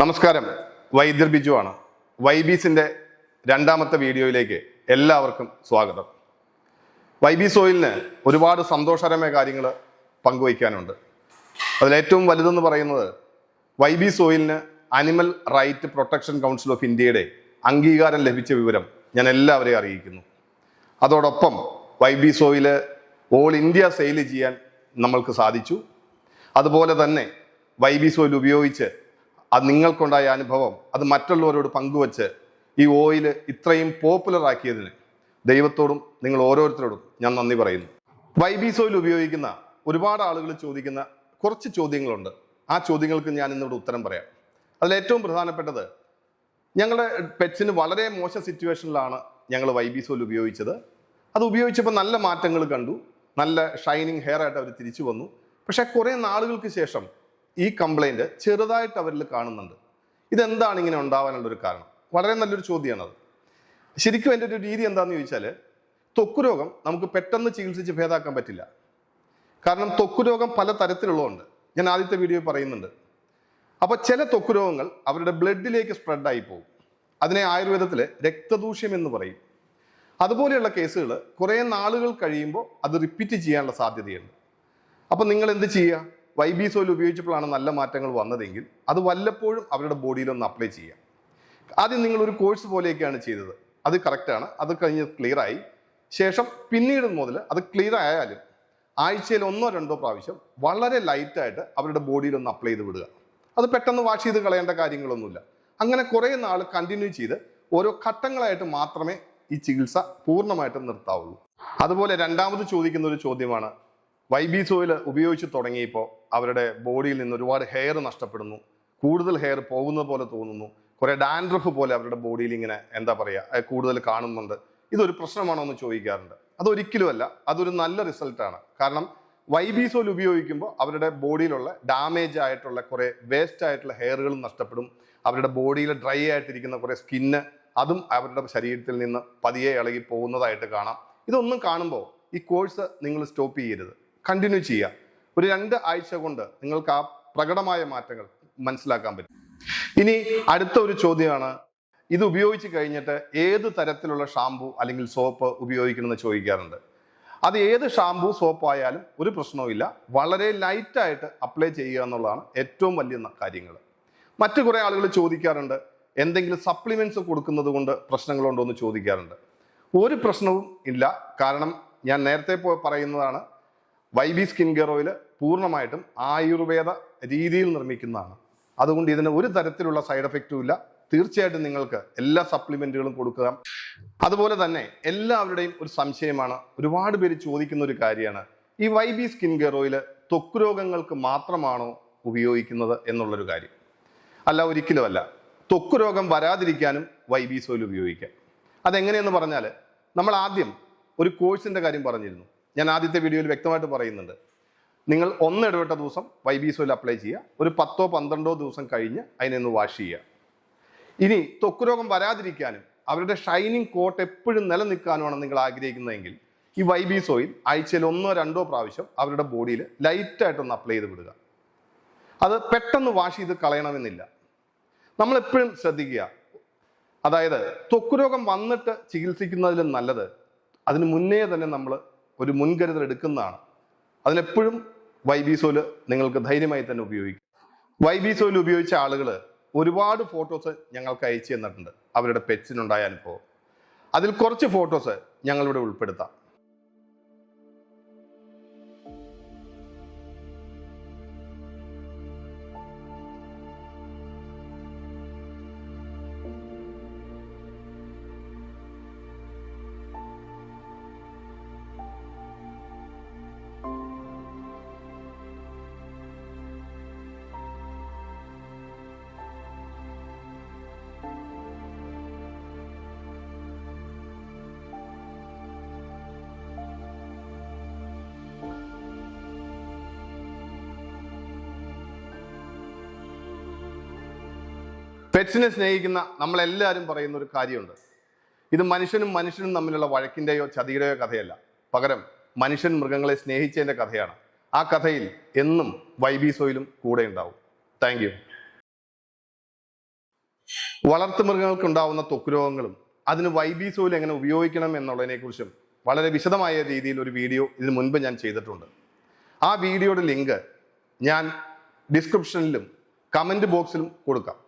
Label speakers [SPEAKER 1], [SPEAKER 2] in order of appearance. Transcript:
[SPEAKER 1] നമസ്കാരം. വൈദ്യർ ബിജു ആണ്. വൈബീസിന്റെ രണ്ടാമത്തെ വീഡിയോയിലേക്ക് എല്ലാവർക്കും സ്വാഗതം. വൈബി സോയിലിന് ഒരുപാട് സന്തോഷകരമായ കാര്യങ്ങൾ പങ്കുവയ്ക്കാനുണ്ട്. അതിലേറ്റവും വലുതെന്ന് പറയുന്നത് വൈബി സോയിലിന് animal right protection council of ഇന്ത്യയുടെ അംഗീകാരം ലഭിച്ച വിവരം ഞാൻ എല്ലാവരെയും അറിയിക്കുന്നു. അതോടൊപ്പം V B soil all India sale ചെയ്യാൻ നമ്മൾക്ക് സാധിച്ചു. അതുപോലെ തന്നെ വൈബി സോയിൽ ഉപയോഗിച്ച് അത് നിങ്ങൾക്കുണ്ടായ അനുഭവം അത് മറ്റുള്ളവരോട് പങ്കുവച്ച് ഈ ഓയിൽ ഇത്രയും പോപ്പുലർ ആക്കിയതിന് ദൈവത്തോടും നിങ്ങൾ ഓരോരുത്തരോടും ഞാൻ നന്ദി പറയുന്നു. വൈബീസ് സോയിൽ ഉപയോഗിക്കുന്ന ഒരുപാട് ആളുകൾ ചോദിക്കുന്ന കുറച്ച് ചോദ്യങ്ങളുണ്ട്. ആ ചോദ്യങ്ങൾക്ക് ഞാൻ ഇന്നിവിടെ ഉത്തരം പറയാം. അതിൽ ഏറ്റവും പ്രധാനപ്പെട്ടത് ഞങ്ങളുടെ പെറ്റ്സിന് വളരെ മോശം സിറ്റുവേഷനിലാണ് ഞങ്ങൾ വൈബി സോയിൽ ഉപയോഗിച്ചത്. അത് ഉപയോഗിച്ചപ്പോൾ നല്ല മാറ്റങ്ങൾ കണ്ടു. നല്ല ഷൈനിങ് ഹെയർ ആയിട്ട് അവർ തിരിച്ചു വന്നു. പക്ഷേ കുറേ നാളുകൾക്ക് ശേഷം ഈ കംപ്ലൈന്റ് ചെറുതായിട്ട് അവരിൽ കാണുന്നുണ്ട്. ഇതെന്താണ് ഇങ്ങനെ ഉണ്ടാവാനുള്ള ഒരു കാരണം? വളരെ നല്ലൊരു ചോദ്യമാണ് അത് ശരിക്കും എന്റെ ഒരു രീതി എന്താണെന്ന് ചോദിച്ചാൽ ത്വക്ക് രോഗം നമുക്ക് പെട്ടെന്ന് ചികിത്സിച്ച് ഭേദാക്കാൻ പറ്റില്ല. കാരണം ത്വക്ക് രോഗം പല തരത്തിലുള്ളതുണ്ട്. ഞാൻ ആദ്യത്തെ വീഡിയോ പറയുന്നുണ്ട്. അപ്പോൾ ചില ത്വക്ക് രോഗങ്ങൾ അവരുടെ ബ്ലഡിലേക്ക് സ്പ്രെഡായി പോകും. അതിനെ ആയുർവേദത്തിൽ രക്തദൂഷ്യം എന്ന് പറയും. അതുപോലെയുള്ള കേസുകൾ കുറേ നാളുകൾ കഴിയുമ്പോൾ അത് റിപ്പീറ്റ് ചെയ്യാനുള്ള സാധ്യതയുണ്ട്. അപ്പം നിങ്ങൾ എന്ത് ചെയ്യുക? വൈബീസ് ഓയിൽ ഉപയോഗിച്ചപ്പോഴാണ് നല്ല മാറ്റങ്ങൾ വന്നതെങ്കിൽ അത് വല്ലപ്പോഴും അവരുടെ ബോഡിയിലൊന്ന് അപ്ലൈ ചെയ്യാം. ആദ്യം നിങ്ങൾ ഒരു കോഴ്സ് പോലെയൊക്കെയാണ് ചെയ്തത്. അത് കറക്റ്റാണ് അത് കഴിഞ്ഞ് ക്ലിയറായി ശേഷം പിന്നീട് മുതൽ അത് ക്ലിയർ ആയാലും ആഴ്ചയിൽ ഒന്നോ രണ്ടോ പ്രാവശ്യം വളരെ ലൈറ്റായിട്ട് അവരുടെ ബോഡിയിൽ ഒന്ന് അപ്ലൈ ചെയ്ത് വിടുക. അത് പെട്ടെന്ന് വാഷ് ചെയ്ത് കളയേണ്ട കാര്യങ്ങളൊന്നുമില്ല. അങ്ങനെ കുറേ നാൾ കണ്ടിന്യൂ ചെയ്ത് ഓരോ ഘട്ടങ്ങളായിട്ട് മാത്രമേ ഈ ചികിത്സ പൂർണമായിട്ടും നിർത്താവുള്ളൂ. അതുപോലെ രണ്ടാമത് ചോദിക്കുന്ന ഒരു ചോദ്യമാണ് വൈബീസ് സോയിൽ ഉപയോഗിച്ച് തുടങ്ങിയപ്പോൾ അവരുടെ ബോഡിയിൽ നിന്ന് ഒരുപാട് ഹെയർ നഷ്ടപ്പെടുന്നു. കൂടുതൽ ഹെയർ പോകുന്നത് പോലെ തോന്നുന്നു. കുറെ ഡാൻഡ്രഫ് പോലെ അവരുടെ ബോഡിയിൽ ഇങ്ങനെ എന്താ പറയുക കൂടുതൽ കാണുന്നുണ്ട്. ഇതൊരു പ്രശ്നമാണോ എന്ന് ചോദിക്കാറുണ്ട്. അതൊരിക്കലുമല്ല അതൊരു നല്ല റിസൾട്ടാണ് കാരണം വൈ ബി സോയിൽ ഉപയോഗിക്കുമ്പോൾ അവരുടെ ബോഡിയിലുള്ള ഡാമേജ് ആയിട്ടുള്ള കുറെ വേസ്റ്റ് ആയിട്ടുള്ള ഹെയറുകളും നഷ്ടപ്പെടും. അവരുടെ ബോഡിയിൽ ഡ്രൈ ആയിട്ടിരിക്കുന്ന കുറെ സ്കിന്ന് അതും അവരുടെ ശരീരത്തിൽ നിന്ന് പതിയെ ഇളകി പോകുന്നതായിട്ട് കാണാം. ഇതൊന്നും കാണുമ്പോൾ ഈ കോഴ്സ് നിങ്ങൾ സ്റ്റോപ്പ് ചെയ്യരുത്. കണ്ടിന്യൂ ചെയ്യുക. ഒരു രണ്ട് ആഴ്ച കൊണ്ട് നിങ്ങൾക്ക് ആ പ്രകടമായ മാറ്റങ്ങൾ മനസ്സിലാക്കാൻ പറ്റും. ഇനി അടുത്ത ഒരു ചോദ്യമാണ്. ഇത് ഉപയോഗിച്ച് കഴിഞ്ഞിട്ട് ഏത് തരത്തിലുള്ള ഷാമ്പു അല്ലെങ്കിൽ സോപ്പ് ഉപയോഗിക്കണമെന്ന് ചോദിക്കാറുണ്ട്. അത് ഏത് ഷാമ്പു സോപ്പ് ആയാലും ഒരു പ്രശ്നവുമില്ല വളരെ ലൈറ്റായിട്ട് അപ്ലൈ ചെയ്യുക എന്നുള്ളതാണ് ഏറ്റവും വലിയ കാര്യങ്ങൾ. മറ്റു കുറേ ആളുകൾ ചോദിക്കാറുണ്ട് എന്തെങ്കിലും സപ്ലിമെന്റ്സ് കൊടുക്കുന്നത് കൊണ്ട് പ്രശ്നങ്ങളുണ്ടോ എന്ന് ചോദിക്കാറുണ്ട്. ഒരു പ്രശ്നവും ഇല്ല. കാരണം ഞാൻ നേരത്തെ പോ- പറയുന്നതാണ് വൈബി സ്കിൻ കെയർ ഓയിൽ പൂർണമായിട്ടും ആയുർവേദ രീതിയിൽ നിർമ്മിക്കുന്നതാണ്. അതുകൊണ്ട് ഇതിന് ഒരു തരത്തിലുള്ള സൈഡ് എഫക്റ്റും ഇല്ല. തീർച്ചയായിട്ടും നിങ്ങൾക്ക് എല്ലാ സപ്ലിമെന്റുകളും കൊടുക്കുക അതുപോലെ തന്നെ എല്ലാവരുടെയും ഒരു സംശയമാണ് ഒരുപാട് പേര് ചോദിക്കുന്ന ഒരു കാര്യമാണ്. ഈ V B skin care oil ത്വക്ക് രോഗങ്ങൾക്ക് മാത്രമാണോ ഉപയോഗിക്കുന്നത് എന്നുള്ളൊരു കാര്യം. അല്ല ഒരിക്കലുമല്ല. ത്വക്ക് രോഗം വരാതിരിക്കാനും വൈ ബി സോയിൽ ഉപയോഗിക്കാം. അതെങ്ങനെയെന്ന് പറഞ്ഞാൽ നമ്മൾ ആദ്യം ഒരു കോഴ്സിന്റെ കാര്യം പറഞ്ഞിരുന്നു. ഞാൻ ആദ്യത്തെ വീഡിയോയിൽ വ്യക്തമായിട്ട് പറയുന്നുണ്ട്. നിങ്ങൾ ഒന്ന് ഇടവിട്ട ദിവസം വൈ ബി സോയിൽ അപ്ലൈ ചെയ്യുക. ഒരു പത്തോ പന്ത്രണ്ടോ ദിവസം കഴിഞ്ഞ് അതിനൊന്ന് വാഷ് ചെയ്യുക. ഇനി ത്വക്ക് രോഗം വരാതിരിക്കാനും അവരുടെ ഷൈനിങ് കോട്ട് എപ്പോഴും നിലനിൽക്കാനുമാണ് നിങ്ങൾ ആഗ്രഹിക്കുന്നതെങ്കിൽ ഈ വൈ ബി സോയിൽ ആഴ്ചയിൽ ഒന്നോ രണ്ടോ പ്രാവശ്യം അവരുടെ ബോഡിയിൽ ലൈറ്റായിട്ടൊന്ന് അപ്ലൈ ചെയ്ത് വിടുക. അത് പെട്ടെന്ന് വാഷ് ചെയ്ത് കളയണമെന്നില്ല. നമ്മൾ എപ്പോഴും ശ്രദ്ധിക്കുക. അതായത് ത്വക്ക് രോഗം വന്നിട്ട് ചികിത്സിക്കുന്നതിലും നല്ലത് അതിന് മുന്നേ തന്നെ നമ്മൾ ഒരു മുൻകരുതൽ എടുക്കുന്നതാണ്. അതിനെപ്പോഴും സോൽ നിങ്ങൾക്ക് ധൈര്യമായി തന്നെ ഉപയോഗിക്കും. വൈ ബി സോൽ ഉപയോഗിച്ച ആളുകൾ ഒരുപാട് ഫോട്ടോസ് ഞങ്ങൾക്ക് അയച്ചു തന്നിട്ടുണ്ട്. അവരുടെ പെറ്റ്സിനുണ്ടായ അനുഭവം. അതിൽ കുറച്ച് ഫോട്ടോസ് ഞങ്ങളിവിടെ ഉൾപ്പെടുത്താം. പെറ്റ്സിനെ സ്നേഹിക്കുന്ന നമ്മളെല്ലാവരും പറയുന്ന ഒരു കാര്യമുണ്ട്. ഇത് മനുഷ്യനും മനുഷ്യനും തമ്മിലുള്ള വഴക്കിന്റെയോ ചതിയുടെയോ കഥയല്ല. പകരം മനുഷ്യൻ മൃഗങ്ങളെ സ്നേഹിച്ചതിന്റെ കഥയാണ്. ആ കഥയിൽ എന്നും വൈബീസോയിലും കൂടെ ഉണ്ടാവും. താങ്ക് യു വളർത്തുമൃഗങ്ങൾക്കുണ്ടാവുന്ന തൊക്കു രോഗങ്ങളും അതിന് വൈബി സോയിൽ എങ്ങനെ ഉപയോഗിക്കണം എന്നുള്ളതിനെക്കുറിച്ചും വളരെ വിശദമായ രീതിയിൽ ഒരു വീഡിയോ ഇതിനു മുൻപ് ഞാൻ ചെയ്തിട്ടുണ്ട്. ആ വീഡിയോയുടെ ലിങ്ക് ഞാൻ ഡിസ്ക്രിപ്ഷനിലും കമന്റ് ബോക്സിലും കൊടുക്കാം.